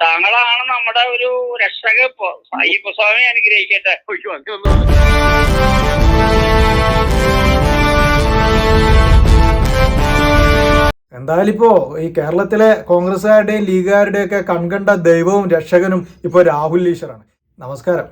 താങ്കളാണ് നമ്മുടെ ഒരു രക്ഷക ഇപ്പൊ. അയ്യപ്പ സ്വാമി അനുഗ്രഹിക്കട്ടെ. എന്തായാലും ഇപ്പോ ഈ കേരളത്തിലെ കോൺഗ്രസ്സുകാരുടെയും ലീഗുകാരുടെയും ഒക്കെ കൺകണ്ട ദൈവവും രക്ഷകനും ഇപ്പോൾ രാഹുൽ ഈശ്വറാണ് നമസ്കാരം.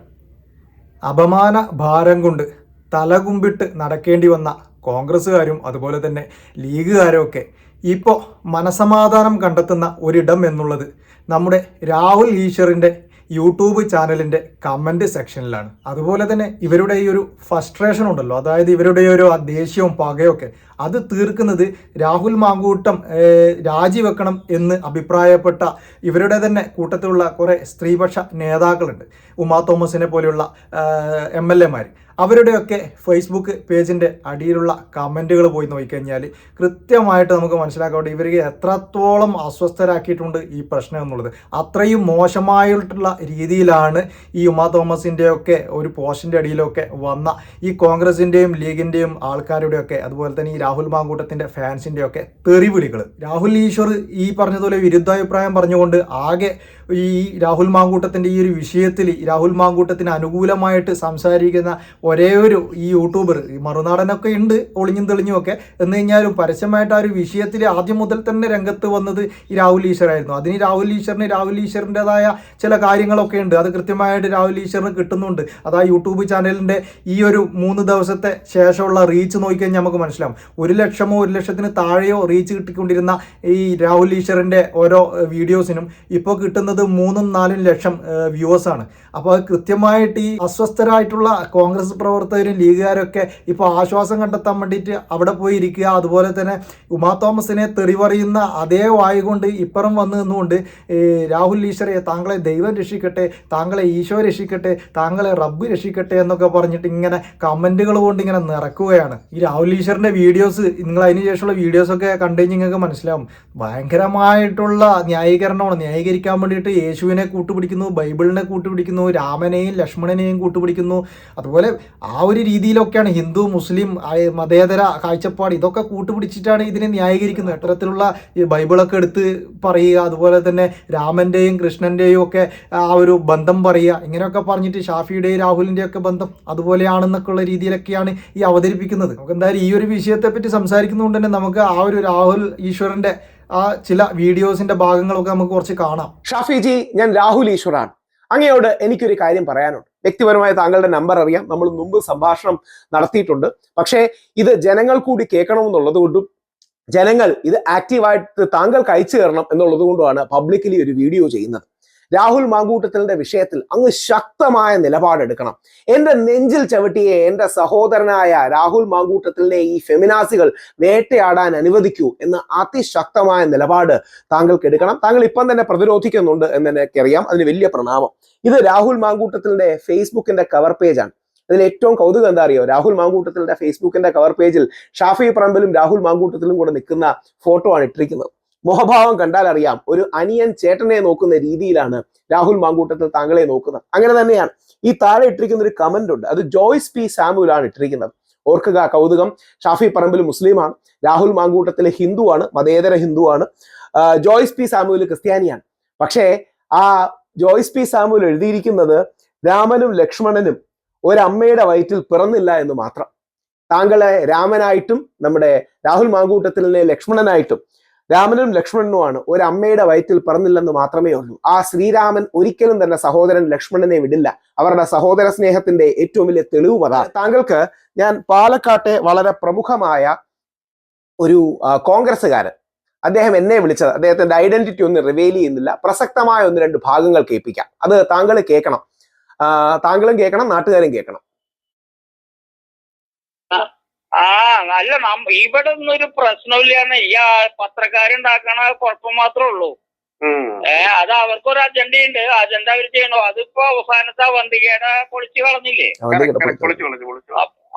അപമാന ഭാരം കൊണ്ട് തലകുമ്പിട്ട് നടക്കേണ്ടി വന്ന കോൺഗ്രസ്സുകാരും അതുപോലെ തന്നെ ലീഗുകാരും ഒക്കെ ഇപ്പോൾ മനസമാധാനം കണ്ടെത്തുന്ന ഒരിടം എന്നുള്ളത് നമ്മുടെ രാഹുൽ ഈശ്വറിന്റെ യൂട്യൂബ് ചാനലിന്റെ കമന്റ് സെക്ഷനിലാണ്. അതുപോലെ തന്നെ ഇവരുടെ ഈ ഒരു ഫസ്ട്രേഷൻ ഉണ്ടല്ലോ. അതായത് ഇവരുടെ ഒരു ദേഷ്യവും പകയൊക്കെ അത് തീർക്കുന്നത് രാഹുൽ മാങ്കൂട്ടം രാജിവെക്കണം എന്ന് അഭിപ്രായപ്പെട്ട ഇവരുടെ തന്നെ കൂട്ടത്തിലുള്ള കുറേ സ്ത്രീപക്ഷ നേതാക്കളുണ്ട്. ഉമാ തോമസിനെ പോലെയുള്ള എം എൽ എമാർ അവരുടെയൊക്കെ ഫേസ്ബുക്ക് പേജിന്റെ അടിയിലുള്ള കമന്റുകൾ പോയി നോക്കിക്കഴിഞ്ഞാൽ കൃത്യമായിട്ട് നമുക്ക് മനസ്സിലാക്കാവട്ടെ ഇവർക്ക് എത്രത്തോളം അസ്വസ്ഥരാക്കിയിട്ടുണ്ട് ഈ പ്രശ്നം എന്നുള്ളത്. അത്രയും മോശമായിട്ടുള്ള രീതിയിലാണ് ഈ ഉമാ തോമസിന്റെയൊക്കെ ഒരു പോസ്റ്റിന്റെ അടിയിലൊക്കെ വന്ന ഈ കോൺഗ്രസിന്റെയും ലീഗിന്റെയും ആൾക്കാരുടെയൊക്കെ അതുപോലെ തന്നെ ഈ രാഹുൽ മാങ്കൂട്ടത്തിന്റെ ഫാൻസിന്റെയൊക്കെ തെറിവിളികൾ രാഹുൽ ഈശ്വർ ഈ പറഞ്ഞതുപോലെ വിരുദ്ധാഭിപ്രായം പറഞ്ഞുകൊണ്ട് ആകെ ഈ രാഹുൽ മാങ്കൂട്ടത്തിന്റെ ഈ ഒരു വിഷയത്തിൽ രാഹുൽ മാങ്കൂട്ടത്തിന് അനുകൂലമായിട്ട് സംസാരിക്കുന്ന ഒരേ ഒരു ഈ യൂട്യൂബർ ഈ മറുനാടനൊക്കെ ഉണ്ട് ഒളിഞ്ഞും തെളിഞ്ഞും ഒക്കെ. എന്ന് കഴിഞ്ഞാലും പരസ്യമായിട്ട് ആ ഒരു വിഷയത്തിൽ ആദ്യം മുതൽ തന്നെ രംഗത്ത് വന്നത് ഈ രാഹുൽ ഈശ്വരായിരുന്നു. അതിന് രാഹുൽ ഈശ്വറിന് രാഹുൽ ഈശ്വറിന്റെതായ ചില കാര്യങ്ങളൊക്കെ ഉണ്ട്. അത് കൃത്യമായിട്ട് രാഹുൽ ഈശ്വറിന് കിട്ടുന്നുണ്ട്. അത് ആ യൂട്യൂബ് ചാനലിന്റെ ഈ ഒരു മൂന്ന് ദിവസത്തെ ശേഷമുള്ള റീച്ച് നോക്കിക്കഴിഞ്ഞാൽ നമുക്ക് മനസ്സിലാവും. ഒരു ലക്ഷമോ ഒരു ലക്ഷത്തിന് താഴെയോ റീച്ച് കിട്ടിക്കൊണ്ടിരുന്ന ഈ രാഹുൽ ഈശ്വറിന്റെ ഓരോ വീഡിയോസിനും ഇപ്പോൾ കിട്ടുന്നത് മൂന്നും നാലും ലക്ഷം വ്യൂവേഴ്സാണ് അപ്പോൾ കൃത്യമായിട്ട് ഈ അസ്വസ്ഥരായിട്ടുള്ള കോൺഗ്രസ് പ്രവർത്തകരും ലീഗുകാരൊക്കെ ഇപ്പോൾ ആശ്വാസം കണ്ടെത്താൻ വേണ്ടിയിട്ട് അവിടെ പോയി ഇരിക്കുക. അതുപോലെ തന്നെ ഉമാ തോമസിനെ തെറി പറയുന്ന അതേ വായു കൊണ്ട് ഇപ്പുറം വന്നു നിന്നുകൊണ്ട് രാഹുൽ ഈശ്വരെ താങ്കളെ ദൈവം രക്ഷിക്കട്ടെ താങ്കളെ ഈശോ രക്ഷിക്കട്ടെ താങ്കളെ റബ്ബ് രക്ഷിക്കട്ടെ എന്നൊക്കെ പറഞ്ഞിട്ട് ഇങ്ങനെ കമന്റുകൾ കൊണ്ട് ഇങ്ങനെ നിറക്കുകയാണ്. ഈ രാഹുൽ ഈശ്വറിന്റെ വീഡിയോസ് നിങ്ങൾ അതിന് ശേഷമുള്ള വീഡിയോസൊക്കെ കണ്ടു നിങ്ങൾക്ക് മനസ്സിലാവും. ഭയങ്കരമായിട്ടുള്ള ന്യായീകരണമാണ് ന്യായീകരിക്കാൻ വേണ്ടിയിട്ട് യേശുവിനെ കൂട്ടുപിടിക്കുന്നു ബൈബിളിനെ കൂട്ടുപിടിക്കുന്നു രാമനെയും ലക്ഷ്മണനെയും കൂട്ടുപിടിക്കുന്നു. അതുപോലെ ആ ഒരു രീതിയിലൊക്കെയാണ് ഹിന്ദു മുസ്ലിം മതേതര കാഴ്ചപ്പാട് ഇതൊക്കെ കൂട്ടുപിടിച്ചിട്ടാണ് ഇതിനെ ന്യായീകരിക്കുന്നത്. അത്തരത്തിലുള്ള ഈ ബൈബിളൊക്കെ എടുത്ത് പറയുക അതുപോലെ തന്നെ രാമന്റെയും കൃഷ്ണന്റെയും ഒക്കെ ആ ഒരു ബന്ധം പറയുക ഇങ്ങനെയൊക്കെ പറഞ്ഞിട്ട് ഷാഫിയുടെയും രാഹുലിന്റെയും ഒക്കെ ബന്ധം അതുപോലെയാണെന്നൊക്കെ ഉള്ള രീതിയിലൊക്കെയാണ് ഈ അവതരിപ്പിക്കുന്നത്. നമുക്ക് എന്തായാലും ഈ ഒരു വിഷയത്തെപ്പറ്റി സംസാരിക്കുന്നതുകൊണ്ട് തന്നെ നമുക്ക് ആ ഒരു രാഹുൽ ഈശ്വറിന്റെ ആ ചില വീഡിയോസിന്റെ ഭാഗങ്ങളൊക്കെ നമുക്ക് കുറച്ച് കാണാം. ഷാഫിജി ഞാൻ രാഹുൽ ഈശ്വറാണ്. അങ്ങയോട് എനിക്കൊരു കാര്യം പറയാനുണ്ട്. വ്യക്തിപരമായ താങ്കളുടെ നമ്പർ അറിയാം. നമ്മൾ മുമ്പ് സംഭാഷണം നടത്തിയിട്ടുണ്ട്. പക്ഷേ ഇത് ജനങ്ങൾ കൂടി കേൾക്കണമെന്നുള്ളത് കൊണ്ടും ജനങ്ങൾ ഇത് ആക്റ്റീവായിട്ട് താങ്കൾക്ക് അയച്ചു തരണം എന്നുള്ളത് കൊണ്ടുമാണ് പബ്ലിക്കലി ഒരു വീഡിയോ ചെയ്യുന്നത്. രാഹുൽ മാങ്കൂട്ടത്തിന്റെ വിഷയത്തിൽ അങ്ങ് ശക്തമായ നിലപാടെടുക്കണം. എന്റെ നെഞ്ചിൽ ചവിട്ടിയെ എന്റെ സഹോദരനായ രാഹുൽ മാങ്കൂട്ടത്തിലെ ഈ ഫെമിനാസികൾ വേട്ടയാടാൻ അനുവദിക്കൂ എന്ന അതിശക്തമായ നിലപാട് താങ്കൾക്ക് എടുക്കണം. താങ്കൾ ഇപ്പം തന്നെ പ്രതിരോധിക്കുന്നുണ്ട് എന്ന് എനിക്കറിയാം അതിന് വലിയ പ്രണാമം. ഇത് രാഹുൽ മാങ്കൂട്ടത്തിന്റെ ഫേസ്ബുക്കിന്റെ കവർ പേജാണ് അതിൽ ഏറ്റവും കൗതുകം എന്താ അറിയോ? രാഹുൽ മാങ്കൂട്ടത്തിന്റെ ഫേസ്ബുക്കിന്റെ കവർ പേജിൽ ഷാഫി പറമ്പിലും രാഹുൽ മാങ്കൂട്ടത്തിലും കൂടെ നിൽക്കുന്ന ഫോട്ടോ ആണ് ഇട്ടിരിക്കുന്നത്. മുഖഭാവം കണ്ടാൽ അറിയാം. ഒരു അനിയൻ ചേട്ടനെ നോക്കുന്ന രീതിയിലാണ് രാഹുൽ മാങ്കൂട്ടത്തിൽ താങ്കളെ നോക്കുന്നത്. അങ്ങനെ തന്നെയാണ്. ഈ താഴെ ഇട്ടിരിക്കുന്ന ഒരു കമന്റ് ഉണ്ട്. അത് ജോയ്സ് പി സാമുൽ ആണ് ഇട്ടിരിക്കുന്നത്. ഓർക്കുക കൗതുകം. ഷാഫി പറമ്പിൽ മുസ്ലിമാണ്. രാഹുൽ മാങ്കൂട്ടത്തിലെ ഹിന്ദുവാണ്. മതേതര ഹിന്ദുവാണ്. ജോയ്സ് പി സാമുൽ ക്രിസ്ത്യാനിയാണ്. പക്ഷേ ആ ജോയ്സ് പി സാമുൽ എഴുതിയിരിക്കുന്നത് രാമനും ലക്ഷ്മണനും ഒരമ്മയുടെ വയറ്റിൽ പിറന്നില്ല എന്ന് മാത്രം. താങ്കളെ രാമനായിട്ടും നമ്മുടെ രാഹുൽ മാങ്കൂട്ടത്തിലെ ലക്ഷ്മണനായിട്ടും രാമനും ലക്ഷ്മണനുമാണ് ഒരു അമ്മയുടെ വയറ്റിൽ പറന്നില്ലെന്ന് മാത്രമേ ഉള്ളൂ. ആ ശ്രീരാമൻ ഒരിക്കലും തന്നെ സഹോദരൻ ലക്ഷ്മണനെ വിടില്ല. അവരുടെ സഹോദര സ്നേഹത്തിന്റെ ഏറ്റവും വലിയ തെളിവ് അതാണ് താങ്കൾക്ക് ഞാൻ പാലക്കാട്ടെ വളരെ പ്രമുഖമായ ഒരു കോൺഗ്രസ്സുകാരൻ. അദ്ദേഹം എന്നെ വിളിച്ചത്. അദ്ദേഹത്തിന്റെ ഐഡന്റിറ്റി ഒന്നും റിവീൽ ചെയ്യുന്നില്ല. പ്രസക്തമായ ഒന്ന് രണ്ട് ഭാഗങ്ങൾ കേൾപ്പിക്കാം. അത് താങ്കൾ കേൾക്കണം. താങ്കളും കേൾക്കണം നാട്ടുകാരും കേൾക്കണം. ആ അല്ല നം ഇവിടെ ഒന്നും ഒരു പ്രശ്നമില്ലാന്ന് ഈ ആ- പത്രക്കാരുണ്ടാക്കണ കുഴപ്പം മാത്രമേ ഉള്ളൂ. ഏ അത് അവർക്കൊരു അജണ്ടയുണ്ട്. അജണ്ട അവർ ചെയ്യണോ? അതിപ്പോ അവസാനത്തെ വന്തികയുടെ പൊളിച്ചു കളഞ്ഞില്ലേ?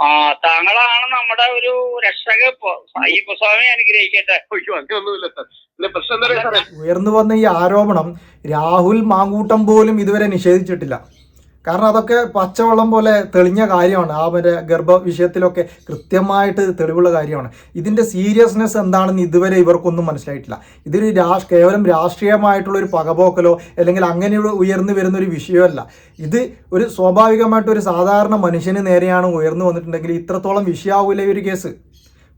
ആ താങ്കളാണ് നമ്മുടെ ഒരു രക്ഷക ഇപ്പൊ. അയ്യപ്പ സ്വാമി അനുഗ്രഹിക്കട്ടെ. ഉയർന്നു വന്ന ഈ ആരോപണം രാഹുൽ മാങ്കൂട്ടം പോലും ഇതുവരെ നിഷേധിച്ചിട്ടില്ല. കാരണം അതൊക്കെ പച്ചവെള്ളം പോലെ തെളിഞ്ഞ കാര്യമാണ്. ആ മറ്റേ ഗർഭ വിഷയത്തിലൊക്കെ കൃത്യമായിട്ട് തെളിവുള്ള കാര്യമാണ്. ഇതിന്റെ സീരിയസ്നെസ് എന്താണെന്ന് ഇതുവരെ ഇവർക്കൊന്നും മനസ്സിലായിട്ടില്ല. ഇതൊരു രാഷ് കേവലം രാഷ്ട്രീയമായിട്ടുള്ള ഒരു പകപോക്കലോ അല്ലെങ്കിൽ അങ്ങനെയുള്ള ഉയർന്നു വരുന്ന ഒരു വിഷയമല്ല. ഇത് ഒരു സ്വാഭാവികമായിട്ട് ഒരു സാധാരണ മനുഷ്യന് നേരെയാണ് ഉയർന്നു വന്നിട്ടുണ്ടെങ്കിൽ ഇത്രത്തോളം വിഷയമാവില്ല ഈ ഒരു കേസ്.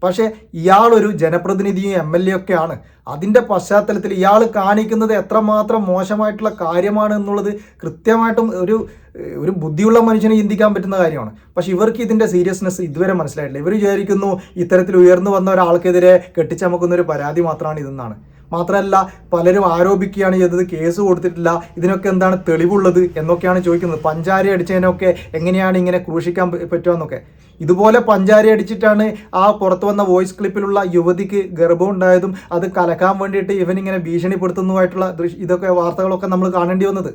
പക്ഷേ ഇയാളൊരു ജനപ്രതിനിധിയും എം എൽ എ ഒക്കെയാണ്. അതിന്റെ പശ്ചാത്തലത്തിൽ ഇയാൾ കാണിക്കുന്നത് എത്രമാത്രം മോശമായിട്ടുള്ള കാര്യമാണ് എന്നുള്ളത് കൃത്യമായിട്ടും ഒരു ഒരു ബുദ്ധിയുള്ള മനുഷ്യന് ചിന്തിക്കാൻ പറ്റുന്ന കാര്യമാണ്. പക്ഷെ ഇവർക്ക് ഇതിന്റെ സീരിയസ്നെസ് ഇതുവരെ മനസ്സിലായിട്ടില്ല. ഇവർ വിചാരിക്കുന്നു ഇത്തരത്തിൽ ഉയർന്നു വന്ന ഒരാൾക്കെതിരെ കെട്ടിച്ചമക്കുന്ന ഒരു പരാതി മാത്രമാണ് ഇതെന്നാണ്. മാത്രമല്ല പലരും ആരോപിക്കുകയാണ് ചെയ്തത് കേസ് കൊടുത്തിട്ടില്ല ഇതിനൊക്കെ എന്താണ് തെളിവുള്ളത് എന്നൊക്കെയാണ് ചോദിക്കുന്നത്. പഞ്ചാരി അടിച്ചതിനൊക്കെ എങ്ങനെയാണ് ഇങ്ങനെ ക്രൂശിക്കാൻ പറ്റുമെന്നൊക്കെ ഇതുപോലെ പഞ്ചാരി അടിച്ചിട്ടാണ് ആ പുറത്തു വന്ന വോയിസ് ക്ലിപ്പിലുള്ള യുവതിക്ക് ഗർഭം ഉണ്ടായതും അത് കലക്കാൻ വേണ്ടിയിട്ട് ഇവനിങ്ങനെ ഭീഷണിപ്പെടുത്തുന്നതുമായിട്ടുള്ള ഇതൊക്കെ വാർത്തകളൊക്കെ നമ്മൾ കാണേണ്ടി വന്നത്.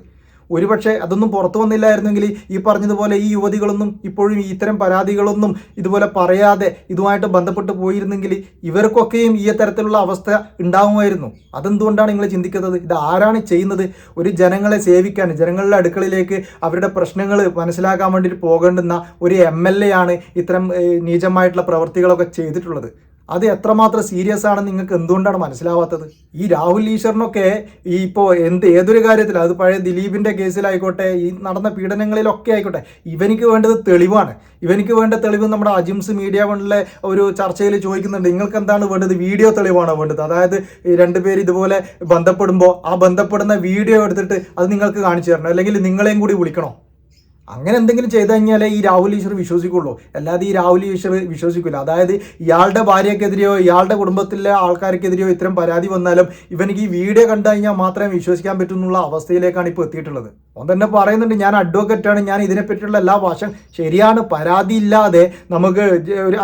ഒരുപക്ഷെ അതൊന്നും പുറത്തു വന്നില്ലായിരുന്നെങ്കിൽ ഈ പറഞ്ഞതുപോലെ ഈ യുവതികളൊന്നും ഇപ്പോഴും ഇത്തരം പരാതികളൊന്നും ഇതുപോലെ പറയാതെ ഇതുമായിട്ട് ബന്ധപ്പെട്ട് പോയിരുന്നെങ്കിൽ ഇവർക്കൊക്കെയും ഈ തരത്തിലുള്ള അവസ്ഥ ഉണ്ടാവുമായിരുന്നു. അതെന്തുകൊണ്ടാണ് നിങ്ങൾ ചിന്തിക്കുന്നത്? ഇത് ആരാണ് ചെയ്യുന്നത്? ഒരു ജനങ്ങളെ സേവിക്കാൻ ജനങ്ങളുടെ അടുക്കളയിലേക്ക് അവരുടെ പ്രശ്നങ്ങൾ മനസ്സിലാക്കാൻ വേണ്ടിയിട്ട് പോകേണ്ടുന്ന ഒരു എം എൽ എ ആണ് ഇത്തരം നീചമായിട്ടുള്ള പ്രവൃത്തികളൊക്കെ ചെയ്തിട്ടുള്ളത്. അത് എത്രമാത്രം സീരിയസ് ആണെന്ന് നിങ്ങൾക്ക് എന്തുകൊണ്ടാണ് മനസ്സിലാവാത്തത്? ഈ രാഹുൽ ഈശ്വറിനൊക്കെ ഈ ഇപ്പോൾ എന്ത് ഏതൊരു കാര്യത്തിൽ അത് പഴയ ദിലീപിന്റെ കേസിലായിക്കോട്ടെ ഈ നടന്ന പീഡനങ്ങളിലൊക്കെ ആയിക്കോട്ടെ ഇവനിക്ക് വേണ്ടത് തെളിവാണ്. ഇവനിക്ക് വേണ്ട തെളിവ് നമ്മുടെ അജിംസ് മീഡിയ വണ്ണിലെ ഒരു ചർച്ചയിൽ ചോദിക്കുന്നുണ്ട്. നിങ്ങൾക്ക് എന്താണ് വേണ്ടത്? വീഡിയോ തെളിവാണോ വേണ്ടത്? അതായത് രണ്ടുപേർ ഇതുപോലെ ബന്ധപ്പെടുമ്പോൾ ആ ബന്ധപ്പെടുന്ന വീഡിയോ എടുത്തിട്ട് അത് നിങ്ങൾക്ക് കാണിച്ചു തരണം. അല്ലെങ്കിൽ നിങ്ങളെയും കൂടി വിളിക്കണോ? അങ്ങനെ എന്തെങ്കിലും ചെയ്തു കഴിഞ്ഞാലേ ഈ രാഹുൽ ഈശ്വർ വിശ്വസിക്കുള്ളൂ. അല്ലാതെ ഈ രാഹുൽ ഈശ്വർ വിശ്വസിക്കില്ല അതായത് ഇയാളുടെ ഭാര്യക്കെതിരെയോ ഇയാളുടെ കുടുംബത്തിലെ ആൾക്കാർക്കെതിരെയോ ഇത്തരം പരാതി വന്നാലും ഇവനിക്ക് ഈ വീഡിയോ കണ്ടു കഴിഞ്ഞാൽ മാത്രമേ വിശ്വസിക്കാൻ പറ്റുന്നുള്ള അവസ്ഥയിലേക്കാണ് ഇപ്പോൾ എത്തിയിട്ടുള്ളത്. ഓൻ തന്നെ പറയുന്നുണ്ട് ഞാൻ അഡ്വക്കറ്റാണ് ഞാൻ ഇതിനെപ്പറ്റിയുള്ള എല്ലാ ഭാഷയും ശരിയാണ്. പരാതി ഇല്ലാതെ നമുക്ക്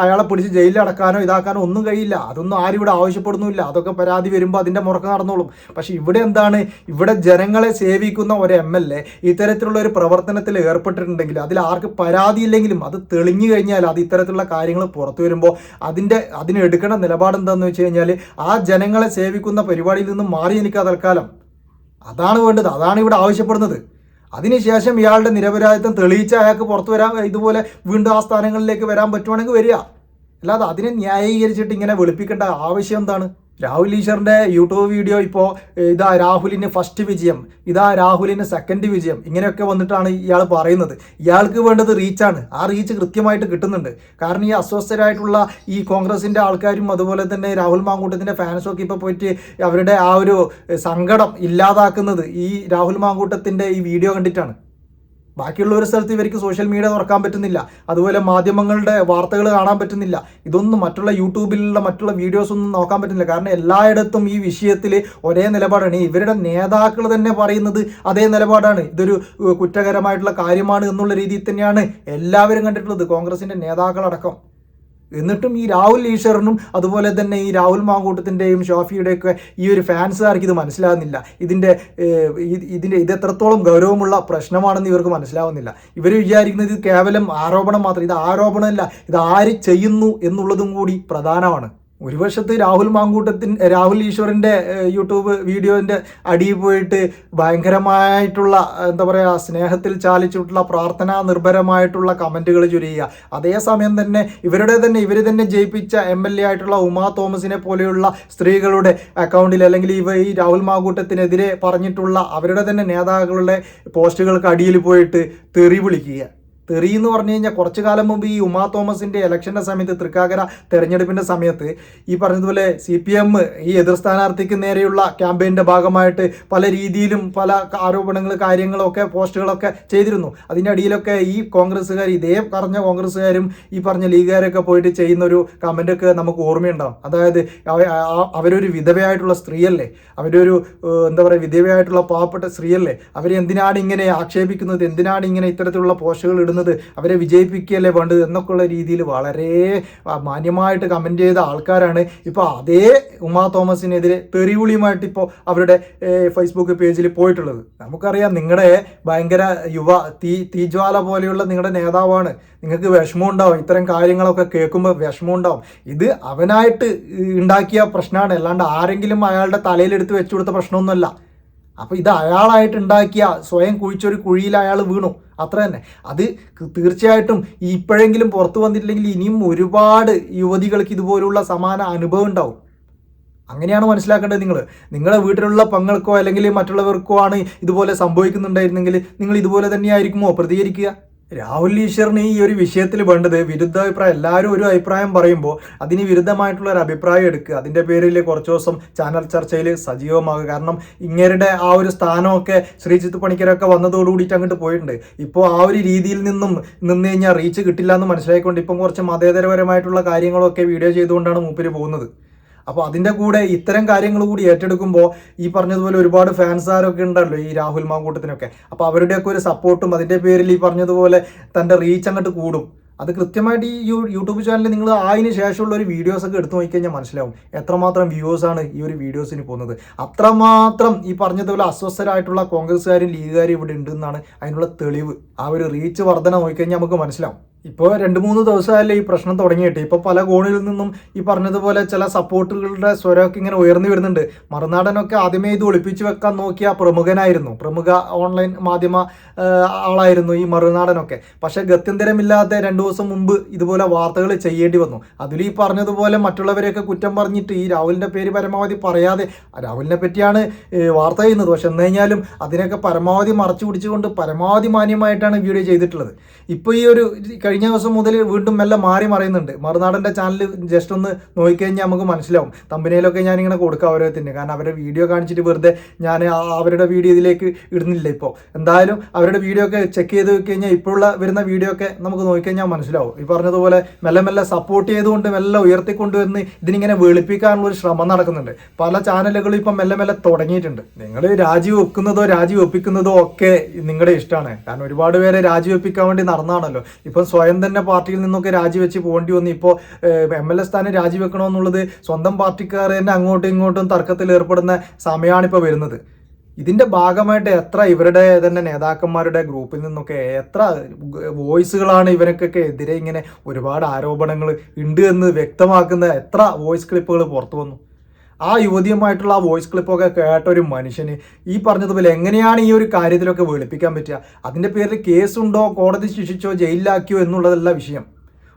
അയാളെ പിടിച്ച് ജയിലിൽ അടക്കാനോ ഇതാക്കാനോ ഒന്നും കഴിയില്ല. അതൊന്നും ആരും ഇവിടെ ആവശ്യപ്പെടുന്നില്ല അതൊക്കെ പരാതി വരുമ്പോൾ അതിന്റെ മുറക്ക് നടന്നോളും. പക്ഷേ ഇവിടെ എന്താണ്? ഇവിടെ ജനങ്ങളെ സേവിക്കുന്ന ഒരു എം എൽ എ ഇത്തരത്തിലുള്ള ഒരു പ്രവർത്തനത്തിൽ ഏർപ്പെട്ടിട്ടുണ്ടെങ്കിൽ അതിൽ ആർക്ക് പരാതിയില്ലെങ്കിലും അത് തെളിഞ്ഞു കഴിഞ്ഞാൽ അത് ഇത്തരത്തിലുള്ള കാര്യങ്ങൾ പുറത്തു വരുമ്പോൾ അതിന്റെ അതിന് നിലപാട് എന്താണെന്ന് വെച്ച് കഴിഞ്ഞാൽ ആ ജനങ്ങളെ സേവിക്കുന്ന പരിപാടിയിൽ നിന്ന് മാറി നിൽക്കുക തൽക്കാലം. അതാണ് വേണ്ടത്. അതാണ് ഇവിടെ ആവശ്യപ്പെടുന്നത്. അതിനുശേഷം ഇയാളുടെ നിരപരാധിത്വം തെളിയിച്ച അയാൾക്ക് പുറത്തു വരാൻ ഇതുപോലെ വീണ്ടും ആ സ്ഥാനങ്ങളിലേക്ക് വരാൻ പറ്റുവാണെങ്കിൽ വരിക. അല്ലാതെ അതിനെ ന്യായീകരിച്ചിട്ട് ഇങ്ങനെ വെളുപ്പിക്കേണ്ട ആവശ്യം എന്താണ്? രാഹുൽ ഈശ്വറിന്റെ യൂട്യൂബ് വീഡിയോ ഇപ്പോൾ ഇതാ രാഹുലിന്റെ ഫസ്റ്റ് വിജയം ഇതാ രാഹുലിന്റെ സെക്കൻഡ് വിജയം ഇങ്ങനെയൊക്കെ വന്നിട്ടാണ് ഇയാൾ പറയുന്നത്. ഇയാൾക്ക് വേണ്ടത് റീച്ചാണ് ആ റീച്ച് കൃത്യമായിട്ട് കിട്ടുന്നുണ്ട്. കാരണം ഈ അസ്വസ്ഥരായിട്ടുള്ള ഈ കോൺഗ്രസിന്റെ ആൾക്കാരും അതുപോലെ തന്നെ രാഹുൽ മാങ്കൂട്ടത്തിന്റെ ഫാൻസും ഒക്കെ ഇപ്പോൾ പോയിട്ട് അവരുടെ ആ ഒരു സങ്കടം ഇല്ലാതാക്കുന്നത് ഈ രാഹുൽ മാങ്കൂട്ടത്തിന്റെ ഈ വീഡിയോ കണ്ടിട്ടാണ്. ബാക്കിയുള്ള ഒരു സ്ഥലത്ത് ഇവർക്ക് സോഷ്യൽ മീഡിയ തുറക്കാൻ പറ്റുന്നില്ല. അതുപോലെ മാധ്യമങ്ങളുടെ വാർത്തകൾ കാണാൻ പറ്റുന്നില്ല. ഇതൊന്നും മറ്റുള്ള യൂട്യൂബിലുള്ള മറ്റുള്ള വീഡിയോസ് ഒന്നും നോക്കാൻ പറ്റുന്നില്ല. കാരണം എല്ലായിടത്തും ഈ വിഷയത്തിൽ ഒരേ നിലപാടാണ്. ഇവരുടെ നേതാക്കൾ തന്നെ പറയുന്നത് അതേ നിലപാടാണ്. ഇതൊരു കുറ്റകരമായിട്ടുള്ള കാര്യമാണ് എന്നുള്ള രീതിയിൽ തന്നെയാണ് എല്ലാവരും കണ്ടിട്ടുള്ളത്. കോൺഗ്രസിന്റെ നേതാക്കളടക്കം. എന്നിട്ടും ഈ രാഹുൽ ഈശ്വറിനും അതുപോലെ തന്നെ ഈ രാഹുൽ മാങ്കൂട്ടത്തിന്റെയും ഷോഫിയുടെയൊക്കെ ഈ ഒരു ഫാൻസുകാർക്ക് ഇത് മനസ്സിലാകുന്നില്ല ഇതിന്റെ ഇതിന്റെ ഇത് എത്രത്തോളം ഗൗരവമുള്ള പ്രശ്നമാണെന്ന് ഇവർക്ക് മനസ്സിലാവുന്നില്ല. ഇവർ വിചാരിക്കുന്നത് ഇത് കേവലം ആരോപണം മാത്രം ഇത് ആരോപണമല്ല ഇത് ആര് ചെയ്യുന്നു എന്നുള്ളതും കൂടി പ്രധാനമാണ്. ഒരു വശത്ത് രാഹുൽ മാങ്കൂട്ടത്തിൻ രാഹുൽ ഈശ്വറിന്റെ യൂട്യൂബ് വീഡിയോന്റെ അടിയിൽ പോയിട്ട് ഭയങ്കരമായിട്ടുള്ള എന്താ പറയുക സ്നേഹത്തിൽ ചാലിച്ചിട്ടുള്ള പ്രാർത്ഥനാ നിർഭരമായിട്ടുള്ള കമന്റുകൾ ചുരിയുക. അതേസമയം തന്നെ ഇവരുടെ തന്നെ ഇവർ തന്നെ ജയിപ്പിച്ച എം എൽ എ ആയിട്ടുള്ള ഉമാ തോമസിനെ പോലെയുള്ള സ്ത്രീകളുടെ അക്കൗണ്ടിൽ അല്ലെങ്കിൽ ഇവ ഈ രാഹുൽ മാങ്കൂട്ടത്തിനെതിരെ പറഞ്ഞിട്ടുള്ള അവരുടെ തന്നെ നേതാക്കളുടെ പോസ്റ്റുകൾക്ക് അടിയിൽ പോയിട്ട് തെറി വിളിക്കുക. തെറി എന്ന് പറഞ്ഞു കഴിഞ്ഞാൽ കുറച്ചു കാലം മുമ്പ് ഈ ഉമാ തോമസിന്റെ ഇലക്ഷന്റെ സമയത്ത് തൃക്കാക്കര തെരഞ്ഞെടുപ്പിന്റെ സമയത്ത് ഈ പറഞ്ഞതുപോലെ സി പി എം ഈ എതിർ സ്ഥാനാർത്ഥിക്ക് നേരെയുള്ള ക്യാമ്പയിന്റെ ഭാഗമായിട്ട് പല രീതിയിലും പല ആരോപണങ്ങൾ കാര്യങ്ങളൊക്കെ പോസ്റ്റുകളൊക്കെ ചെയ്തിരുന്നു. അതിന്റെ അടിയിലൊക്കെ ഈ കോൺഗ്രസ്സുകാർ ഇതേ പറഞ്ഞ കോൺഗ്രസ്സുകാരും ഈ പറഞ്ഞ ലീഗുകാരൊക്കെ പോയിട്ട് ചെയ്യുന്ന ഒരു കമന്റൊക്കെ നമുക്ക് ഓർമ്മയുണ്ടാവും. അതായത് അവരൊരു വിധവയായിട്ടുള്ള സ്ത്രീയല്ലേ? അവരൊരു എന്താ പറയുക വിധവയായിട്ടുള്ള പാവപ്പെട്ട സ്ത്രീയല്ലേ? അവരെ എന്തിനാണ് ഇങ്ങനെ ആക്ഷേപിക്കുന്നത്? എന്തിനാണ് ഇങ്ങനെ ഇത്തരത്തിലുള്ള പോസ്റ്റുകൾ ഇടുന്നത്? അവരെ വിജയിപ്പിക്കുകയല്ലേ വേണ്ടത് എന്നൊക്കെയുള്ള രീതിയിൽ വളരെ മാന്യമായിട്ട് കമന്റ് ചെയ്ത ആൾക്കാരാണ്. ഇപ്പോൾ അതേ ഉമാ തോമസിനെതിരെ തെറിവിളിയുമായിട്ട് ഇപ്പോൾ അവരുടെ ഫേസ്ബുക്ക് പേജിൽ പോയിട്ടുള്ളത്. നമുക്കറിയാം നിങ്ങളുടെ ഭയങ്കര യുവ തീ തീജ്വാല പോലെയുള്ള നിങ്ങളുടെ നേതാവാണ്. നിങ്ങൾക്ക് വിഷമം ഉണ്ടാവും ഇത്തരം കാര്യങ്ങളൊക്കെ കേൾക്കുമ്പോൾ വിഷമം ഉണ്ടാവും ഇത് അവനായിട്ട് ഉണ്ടാക്കിയ പ്രശ്നമാണ് അല്ലാണ്ട് ആരെങ്കിലും അയാളുടെ തലയിലെടുത്ത് വെച്ചു കൊടുത്ത പ്രശ്നമൊന്നുമല്ല. അപ്പോൾ ഇത് അയാളായിട്ട് ഉണ്ടാക്കിയ സ്വയം കുഴിച്ചൊരു കുഴിയിൽ അയാൾ വീണു. അത്ര തന്നെ. അത് തീർച്ചയായിട്ടും ഇപ്പോഴെങ്കിലും പുറത്തു വന്നിട്ടില്ലെങ്കിൽ ഇനിയും ഒരുപാട് യുവതികൾക്ക് ഇതുപോലുള്ള സമാന അനുഭവം ഉണ്ടാവും. അങ്ങനെയാണ് മനസ്സിലാക്കേണ്ടത് നിങ്ങൾ നിങ്ങളുടെ വീട്ടിലുള്ള പങ്ങൾക്കോ അല്ലെങ്കിൽ മറ്റുള്ളവർക്കോ ആണ് ഇതുപോലെ സംഭവിക്കുന്നുണ്ടായിരുന്നെങ്കിൽ നിങ്ങൾ ഇതുപോലെ തന്നെയായിരിക്കുമോ പ്രതികരിക്കുക? രാഹുൽ ഈശ്വറിന് ഈ ഒരു വിഷയത്തിൽ വേണ്ടത് വിരുദ്ധ അഭിപ്രായം എല്ലാവരും ഒരു അഭിപ്രായം പറയുമ്പോൾ അതിന് വിരുദ്ധമായിട്ടുള്ള ഒരു അഭിപ്രായം എടുക്കുക. അതിന്റെ പേരിൽ കുറച്ച് ദിവസം ചാനൽ ചർച്ചയിൽ സജീവമാകുക. കാരണം ഇങ്ങരുടെ ആ ഒരു സ്ഥാനമൊക്കെ ശ്രീജിത്ത് പണിക്കരൊക്കെ വന്നതോടുകൂടിയിട്ട് അങ്ങോട്ട് പോയിട്ടുണ്ട്. ഇപ്പോൾ ആ ഒരു രീതിയിൽ നിന്നും നിന്ന് കഴിഞ്ഞാൽ റീച്ച് കിട്ടില്ല എന്ന് മനസ്സിലാക്കിക്കൊണ്ട് ഇപ്പം കുറച്ച് മതേതരപരമായിട്ടുള്ള കാര്യങ്ങളൊക്കെ വീഡിയോ ചെയ്തുകൊണ്ടാണ് മൂപ്പര് പോകുന്നത്. അപ്പോൾ അതിന്റെ കൂടെ ഇത്തരം കാര്യങ്ങൾ കൂടി ഏറ്റെടുക്കുമ്പോൾ ഈ പറഞ്ഞതുപോലെ ഒരുപാട് ഫാൻസാരൊക്കെ ഉണ്ടല്ലോ ഈ രാഹുൽ മാങ്കൂട്ടത്തിനൊക്കെ. അപ്പോൾ അവരുടെയൊക്കെ ഒരു സപ്പോർട്ടും അതിന്റെ പേരിൽ ഈ പറഞ്ഞതുപോലെ തന്റെ റീച്ച് അങ്ങോട്ട് കൂടും. അത് കൃത്യമായിട്ട് ഈ യൂട്യൂബ് ചാനലിൽ നിങ്ങൾ അതിന് ശേഷമുള്ള ഒരു വീഡിയോസ് ഒക്കെ എടുത്തു നോക്കിക്കഴിഞ്ഞാൽ മനസ്സിലാവും. എത്രമാത്രം വ്യൂവേഴ്സ് ആണ് ഈ ഒരു വീഡിയോസിന് പോകുന്നത്. അത്രമാത്രം ഈ പറഞ്ഞതുപോലെ അസ്വസ്ഥരായിട്ടുള്ള കോൺഗ്രസ്സുകാരും ലീഗുകാരും ഇവിടെ ഉണ്ടെന്നാണ് അതിനുള്ള തെളിവ്. ആ ഒരു റീച്ച് വർധന നോക്കിക്കഴിഞ്ഞാൽ നമുക്ക് മനസ്സിലാവും. ഇപ്പോൾ രണ്ട് മൂന്ന് ദിവസമായല്ലേ ഈ പ്രശ്നം തുടങ്ങിയിട്ട്. ഇപ്പോൾ പല കോണിൽ നിന്നും ഈ പറഞ്ഞതുപോലെ ചില സപ്പോർട്ടുകളുടെ സ്വരമൊക്കെ ഇങ്ങനെ ഉയർന്നു വരുന്നുണ്ട്. മറുനാടനൊക്കെ ആദ്യമേ ഇത് ഒളിപ്പിച്ചു വെക്കാൻ നോക്കിയ പ്രമുഖനായിരുന്നു. പ്രമുഖ ഓൺലൈൻ മാധ്യമ ആളായിരുന്നു ഈ മറുനാടനൊക്കെ. പക്ഷേ ഗത്യന്തരമില്ലാതെ രണ്ട് ദിവസം മുമ്പ് ഇതുപോലെ വാർത്തകൾ ചെയ്യേണ്ടി വന്നു. അതിൽ ഈ പറഞ്ഞതുപോലെ മറ്റുള്ളവരെയൊക്കെ കുറ്റം പറഞ്ഞിട്ട് ഈ രാഹുലിന്റെ പേര് പരമാവധി പറയാതെ രാഹുലിനെ പറ്റിയാണ് വാർത്ത ചെയ്യുന്നത്. പക്ഷെ എന്ന് കഴിഞ്ഞാലും അതിനൊക്കെ പരമാവധി മറച്ചു പിടിച്ചുകൊണ്ട് പരമാവധി മാന്യമായിട്ടാണ് വീഡിയോ ചെയ്തിട്ടുള്ളത്. ഇപ്പോൾ ഈ ഒരു കഴിഞ്ഞ ദിവസം മുതൽ വീണ്ടും മെല്ലെ മാറി മറയുന്നുണ്ട്. മറുനാടന്റെ ചാനൽ ജസ്റ്റ് ഒന്ന് നോക്കിക്കഴിഞ്ഞാൽ നമുക്ക് മനസ്സിലാവും. തമ്പനയിലൊക്കെ ഞാനിങ്ങനെ കൊടുക്കുക തന്നെ കാരണം അവരുടെ വീഡിയോ കാണിച്ചിട്ട് വെറുതെ ഞാൻ അവരുടെ വീഡിയോ ഇതിലേക്ക് ഇടുന്നില്ല ഇപ്പോൾ എന്തായാലും അവരുടെ വീഡിയോ ഒക്കെ ചെക്ക് ചെയ്ത് കഴിഞ്ഞാൽ ഇപ്പോഴുള്ള വരുന്ന വീഡിയോ ഒക്കെ നമുക്ക് നോക്കിക്കഴിഞ്ഞാൽ മനസ്സിലാവും. ഈ പറഞ്ഞതുപോലെ മെല്ലെ മെല്ലെ സപ്പോർട്ട് ചെയ്തുകൊണ്ട് മെല്ലെ ഉയർത്തിക്കൊണ്ടുവന്ന് ഇതിനിങ്ങനെ വെളുപ്പിക്കാനുള്ള ഒരു ശ്രമം നടക്കുന്നുണ്ട്. പല ചാനലുകളും ഇപ്പം മെല്ലെ മെല്ലെ തുടങ്ങിയിട്ടുണ്ട്. നിങ്ങൾ രാജിവെക്കുന്നതോ രാജിവെപ്പിക്കുന്നതോ ഒക്കെ നിങ്ങളുടെ ഇഷ്ടമാണ്. കാരണം ഒരുപാട് പേരെ രാജിവെപ്പിക്കാൻ വേണ്ടി നടന്നാണല്ലോ. ഇപ്പം സ്വയം തന്നെ പാർട്ടിയിൽ നിന്നൊക്കെ രാജിവെച്ച് പോകേണ്ടി വന്നു. ഇപ്പോൾ എം എൽ എ സ്ഥാനം രാജിവെക്കണമെന്നുള്ളത് സ്വന്തം പാർട്ടിക്കാർ തന്നെ അങ്ങോട്ടും ഇങ്ങോട്ടും തർക്കത്തിൽ ഏർപ്പെടുന്ന സമയമാണ് ഇപ്പോൾ വരുന്നത്. ഇതിന്റെ ഭാഗമായിട്ട് എത്ര ഇവരുടെ തന്നെ നേതാക്കന്മാരുടെ ഗ്രൂപ്പിൽ നിന്നൊക്കെ എത്ര വോയിസുകളാണ് ഇവരൊക്കെ എതിരെ ഇങ്ങനെ ഒരുപാട് ആരോപണങ്ങൾ ഉണ്ട് എന്ന് വ്യക്തമാക്കുന്ന എത്ര വോയിസ് ക്ലിപ്പുകൾ പുറത്തു വന്നു? ആ യുവതിയുമായിട്ടുള്ള ആ വോയിസ് ക്ലിപ്പൊക്കെ കേട്ട ഒരു മനുഷ്യന് ഈ പറഞ്ഞതുപോലെ എങ്ങനെയാണ് ഈ ഒരു കാര്യത്തിലൊക്കെ വെളുപ്പിക്കാൻ പറ്റുക? അതിന്റെ പേരിൽ കേസുണ്ടോ? കോടതി ശിക്ഷിച്ചോ? ജയിലിലാക്കിയോ? എന്നുള്ളതല്ല വിഷയം.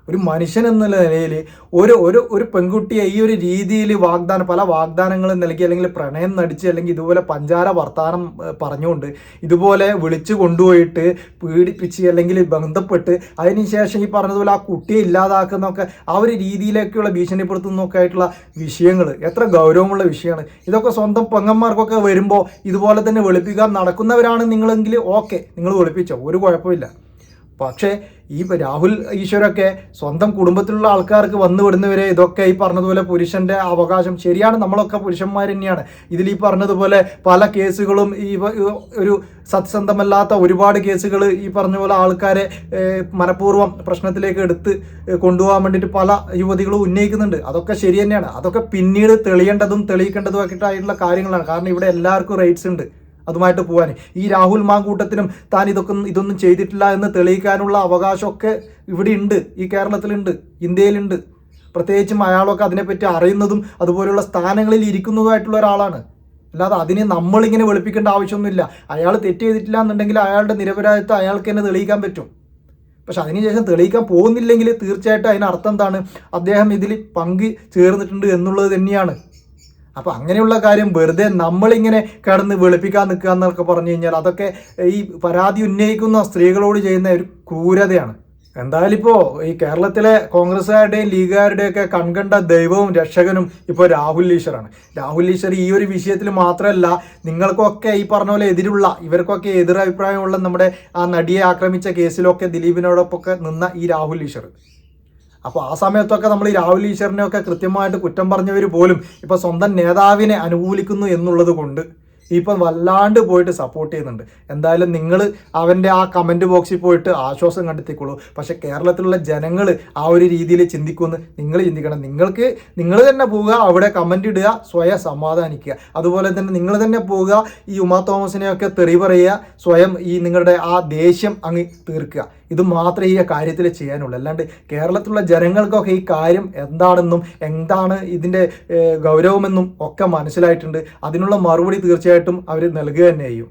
ഒരു മനുഷ്യൻ എന്ന നിലയിൽ ഒരു ഒരു ഒരു പെൺകുട്ടിയെ ഈ ഒരു രീതിയിൽ വാഗ്ദാനം പല വാഗ്ദാനങ്ങളും നൽകി അല്ലെങ്കിൽ പ്രണയം നടിച്ച് അല്ലെങ്കിൽ ഇതുപോലെ പഞ്ചാര വർത്താനം പറഞ്ഞുകൊണ്ട് ഇതുപോലെ വിളിച്ചു കൊണ്ടുപോയിട്ട് പീഡിപ്പിച്ച് അല്ലെങ്കിൽ ബന്ധപ്പെട്ട് അതിനുശേഷം ഈ പറഞ്ഞതുപോലെ ആ കുട്ടിയെ ഇല്ലാതാക്കുന്നൊക്കെ ആ ഒരു രീതിയിലേക്കുള്ള ഭീഷണിപ്പെടുത്തുന്നൊക്കെ ആയിട്ടുള്ള വിഷയങ്ങൾ എത്ര ഗൗരവമുള്ള വിഷയമാണ്. ഇതൊക്കെ സ്വന്തം പെങ്ങന്മാർക്കൊക്കെ വരുമ്പോൾ ഇതുപോലെ തന്നെ വെളുപ്പിക്കാൻ നടക്കുന്നവരാണ് നിങ്ങളെങ്കിൽ ഓക്കെ. നിങ്ങൾ വെളുപ്പിച്ചോ. ഒരു കുഴപ്പമില്ല. പക്ഷേ ഈ രാഹുൽ ഈശ്വരൊക്കെ സ്വന്തം കുടുംബത്തിലുള്ള ആൾക്കാർക്ക് വന്നു വിടുന്നവരെ ഇതൊക്കെ ഈ പറഞ്ഞതുപോലെ പുരുഷന്റെ അവകാശം ശരിയാണ്. നമ്മളൊക്കെ പുരുഷന്മാർ തന്നെയാണ്. ഇതിൽ ഈ പറഞ്ഞതുപോലെ പല കേസുകളും ഈ ഒരു സത്യസന്ധമല്ലാത്ത ഒരുപാട് കേസുകൾ ഈ പറഞ്ഞ പോലെ ആൾക്കാരെ മനഃപൂർവം പ്രശ്നത്തിലേക്ക് എടുത്ത് കൊണ്ടുപോകാൻ വേണ്ടിയിട്ട് പല യുവതികളും ഉന്നയിക്കുന്നുണ്ട്. അതൊക്കെ ശരി തന്നെയാണ്. അതൊക്കെ പിന്നീട് തെളിയേണ്ടതും തെളിയിക്കേണ്ടതും ഒക്കെ ആയിട്ടുള്ള കാര്യങ്ങളാണ്. കാരണം ഇവിടെ എല്ലാവർക്കും റൈറ്റ്സ് ഉണ്ട്. അതുമായിട്ട് പോകാൻ ഈ രാഹുൽ മാങ്കൂട്ടത്തിനും താൻ ഇതൊക്കെ ഇതൊന്നും ചെയ്തിട്ടില്ല എന്ന് തെളിയിക്കാനുള്ള അവകാശമൊക്കെ ഇവിടെ ഉണ്ട് ഈ കേരളത്തിലുണ്ട് ഇന്ത്യയിലുണ്ട്. പ്രത്യേകിച്ചും അയാളൊക്കെ അതിനെപ്പറ്റി അറിയുന്നതും അതുപോലെയുള്ള സ്ഥാനങ്ങളിൽ ഇരിക്കുന്നതുമായിട്ടുള്ള ഒരാളാണ്. അല്ലാതെ അതിനെ നമ്മളിങ്ങനെ വെളുപ്പിക്കേണ്ട ആവശ്യമൊന്നുമില്ല. അയാൾ തെറ്റ് ചെയ്തിട്ടില്ല എന്നുണ്ടെങ്കിൽ അയാളുടെ നിരപരാധിത്വം അയാൾക്ക് തന്നെ തെളിയിക്കാൻ പറ്റും. പക്ഷെ അതിനുശേഷം തെളിയിക്കാൻ പോകുന്നില്ലെങ്കിൽ തീർച്ചയായിട്ടും അതിനർത്ഥം എന്താണ്? അദ്ദേഹം ഇതിൽ പങ്ക് ചേർന്നിട്ടുണ്ട് എന്നുള്ളത് തന്നെയാണ്. അപ്പൊ അങ്ങനെയുള്ള കാര്യം വെറുതെ നമ്മളിങ്ങനെ കിടന്ന് വെളുപ്പിക്കാൻ നിൽക്കുക എന്നൊക്കെ പറഞ്ഞു കഴിഞ്ഞാൽ അതൊക്കെ ഈ പരാതി ഉന്നയിക്കുന്ന സ്ത്രീകളോട് ചെയ്യുന്ന ഒരു ക്രൂരതയാണ്. എന്തായാലും ഇപ്പോൾ ഈ കേരളത്തിലെ കോൺഗ്രസ്സുകാരുടെയും ലീഗുകാരുടെയും ഒക്കെ കൺകണ്ട ദൈവവും രക്ഷകനും ഇപ്പോൾ രാഹുൽ ഈശ്വറാണ് രാഹുൽ ഈശ്വർ ഈ ഒരു വിഷയത്തിൽ മാത്രമല്ല നിങ്ങൾക്കൊക്കെ ഈ പറഞ്ഞ പോലെ എതിരുള്ള ഇവർക്കൊക്കെ എതിരഭിപ്രായമുള്ള നമ്മുടെ ആ നടിയെ ആക്രമിച്ച കേസിലൊക്കെ ദിലീപിനോടൊപ്പമൊക്കെ നിന്ന ഈ രാഹുൽ ഈശ്വർ. അപ്പോൾ ആ സമയത്തൊക്കെ നമ്മൾ ഈ രാഹുൽ ഈശ്വറിനെയൊക്കെ കൃത്യമായിട്ട് കുറ്റം പറഞ്ഞവർ പോലും ഇപ്പോൾ സ്വന്തം നേതാവിനെ അനുകൂലിക്കുന്നു എന്നുള്ളത് കൊണ്ട് ഇപ്പം വല്ലാണ്ട് പോയിട്ട് സപ്പോർട്ട് ചെയ്യുന്നുണ്ട്. എന്തായാലും നിങ്ങൾ അവന്റെ ആ കമന്റ് ബോക്സിൽ പോയിട്ട് ആശ്വാസം കണ്ടെത്തിക്കോളൂ. പക്ഷേ കേരളത്തിലുള്ള ജനങ്ങൾ ആ ഒരു രീതിയിൽ ചിന്തിക്കുമെന്ന് നിങ്ങൾ ചിന്തിക്കണം. നിങ്ങൾക്ക് നിങ്ങൾ തന്നെ പോവുക അവിടെ കമന്റ് ഇടുക സ്വയം സമാധാനിക്കുക. അതുപോലെ തന്നെ നിങ്ങൾ തന്നെ പോവുക ഈ ഉമാ തോമസിനെയൊക്കെ തെറി പറയുക സ്വയം ഈ നിങ്ങളുടെ ആ ദേഷ്യം അങ്ങ് തീർക്കുക. ഇത് മാത്രമേ ഈ കാര്യത്തിൽ ചെയ്യാനുള്ളൂ. അല്ലാണ്ട് കേരളത്തിലുള്ള ജനങ്ങൾക്കൊക്കെ ഈ കാര്യം എന്താണെന്നും എന്താണ് ഇതിന്റെ ഗൗരവമെന്നും ഒക്കെ മനസ്സിലായിട്ടുണ്ട്. അതിനുള്ള മറുപടി തീർച്ചയായിട്ടും അവർ നൽകുക തന്നെ ചെയ്യും